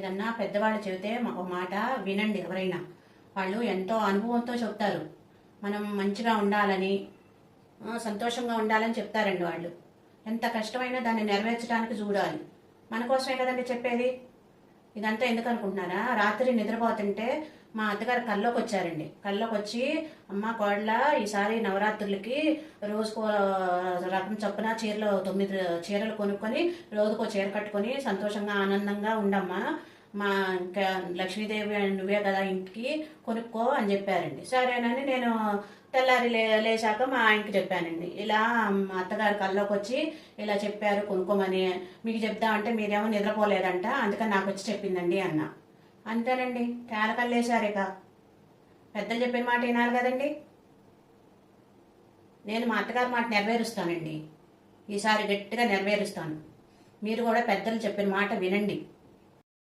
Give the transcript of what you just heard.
ఏదన్నా పెద్దవాళ్ళు చెబితే ఒక మాట వినండి ఎవరైనా. వాళ్ళు ఎంతో అనుభవంతో చెప్తారు మనం మంచిగా ఉండాలని సంతోషంగా ఉండాలని చెప్తారండి వాళ్ళు. ఎంత కష్టమైనా దాన్ని నెరవేర్చడానికి చూడాలి. మన కోసమే కదండి చెప్పేది? ఇదంతా ఎందుకు అనుకుంటున్నారా? రాత్రి నిద్రపోతుంటే మా అత్తగారు కల్లోకి వచ్చారండి కల్లోకి వచ్చి అమ్మ కోడల ఈసారి నవరాత్రులకి రోజుకో రకం చొప్పున చీరలు తొమ్మిది చీరలు కొనుక్కొని రోజుకో చీర కట్టుకొని సంతోషంగా ఆనందంగా ఉండమ్మా. మా ఇంకా లక్ష్మీదేవి నువ్వే కదా ఇంటికి కొనుక్కో అని చెప్పారండి. సరేనని నేను తెల్లారి లే లేచాక మా ఆయనకి చెప్పానండి. ఇలా మా అత్తగారు కల్లోకి వచ్చి ఇలా చెప్పారు కొనుక్కోమని. మీకు చెప్దామంటే మీరేమో నిద్రపోలేదంట అందుకని నాకు వచ్చి చెప్పిందండి అన్న. అంతేనండి. తేలకల్లేశారిక ఇక. పెద్దలు చెప్పిన మాట వినాలి కదండి. నేను మా అత్తగారి మాట నెరవేరుస్తానండి. ఈసారి గట్టిగా నెరవేరుస్తాను. మీరు కూడా పెద్దలు చెప్పిన మాట వినండి.